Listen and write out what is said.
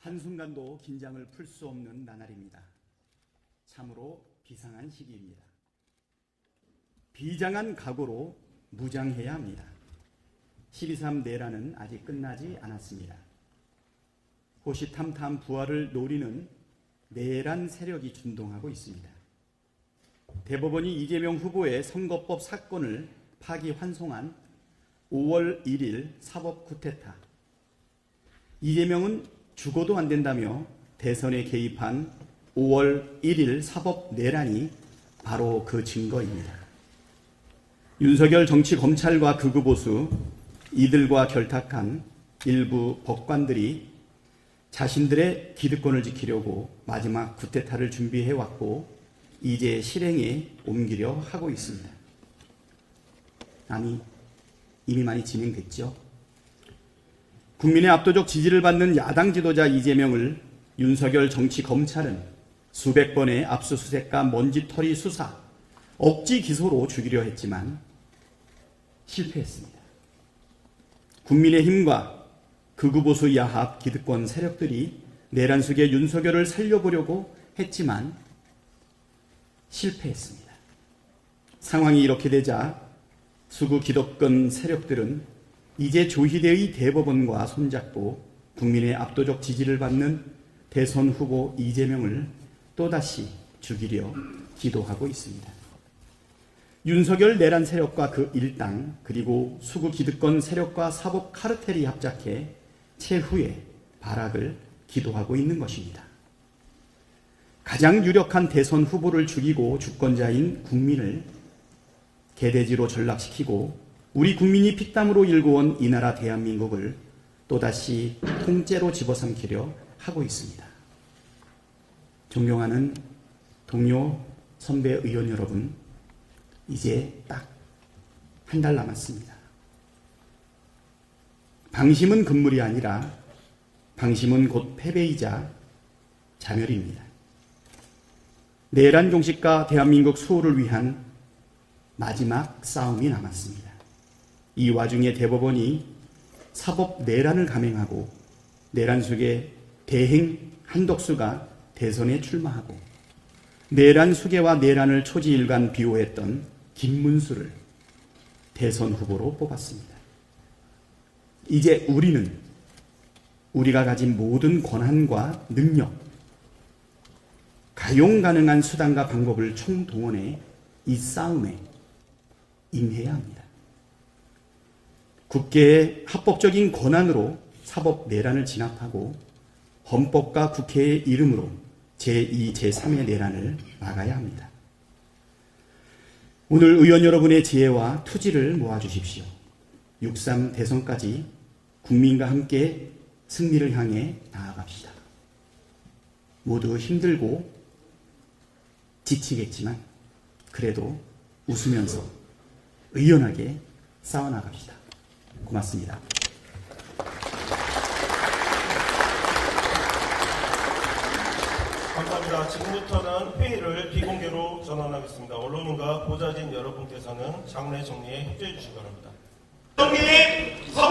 한순간도 긴장을 풀 수 없는 나날입니다. 참으로 비상한 시기입니다. 비장한 각오로 무장해야 합니다. 12.3 내란은 아직 끝나지 않았습니다. 호시탐탐 부활을 노리는 내란 세력이 준동하고 있습니다. 대법원이 이재명 후보의 선거법 사건을 파기환송한 5월 1일 사법 쿠데타. 이재명은 죽어도 안 된다며 대선에 개입한 5월 1일 사법 내란이 바로 그 증거입니다. 윤석열 정치 검찰과 극우 보수 이들과 결탁한 일부 법관들이 자신들의 기득권을 지키려고 마지막 쿠데타를 준비해 왔고 이제 실행에 옮기려 하고 있습니다. 아니 이미 많이 진행됐죠. 국민의 압도적 지지를 받는 야당 지도자 이재명을 윤석열 정치 검찰은 수백 번의 압수수색과 먼지털이 수사, 억지 기소로 죽이려 했지만 실패했습니다. 국민의 힘과 극우보수 야합 기득권 세력들이 내란 속에 윤석열을 살려보려고 했지만 실패했습니다. 상황이 이렇게 되자 수구 기득권 세력들은 이제 조희대의 대법원과 손잡고 국민의 압도적 지지를 받는 대선 후보 이재명을 또다시 죽이려 기도하고 있습니다. 윤석열 내란 세력과 그 일당 그리고 수구 기득권 세력과 사법 카르텔이 합작해 최후의 발악을 기도하고 있는 것입니다. 가장 유력한 대선 후보를 죽이고 주권자인 국민을 개돼지로 전락시키고 우리 국민이 피땀으로 일궈온 이 나라 대한민국을 또다시 통째로 집어삼키려 하고 있습니다. 존경하는 동료 선배 의원 여러분, 이제 딱 한 달 남았습니다. 방심은 금물이 아니라 방심은 곧 패배이자 자멸입니다. 내란 종식과 대한민국 수호를 위한 마지막 싸움이 남았습니다. 이 와중에 대법원이 사법 내란을 감행하고 내란 속에 대행 한덕수가 대선에 출마하고 내란 수계와 내란을 초지일관 비호했던 김문수를 대선 후보로 뽑았습니다. 이제 우리는 우리가 가진 모든 권한과 능력, 가용 가능한 수단과 방법을 총동원해 이 싸움에 임해야 합니다. 국회의 합법적인 권한으로 사법 내란을 진압하고 헌법과 국회의 이름으로 제2, 제3의 내란을 막아야 합니다. 오늘 의원 여러분의 지혜와 투지를 모아주십시오. 6.3 대선까지 국민과 함께 승리를 향해 나아갑시다. 모두 힘들고 지치겠지만 그래도 웃으면서 의연하게 싸워나갑시다. 고맙습니다. 감사합니다. 지금부터는 회의를 비공개로 전환하겠습니다. 언론과 보좌진 여러분께서는 장례 정리에 협조해 주시기 바랍니다. 정리님, 서보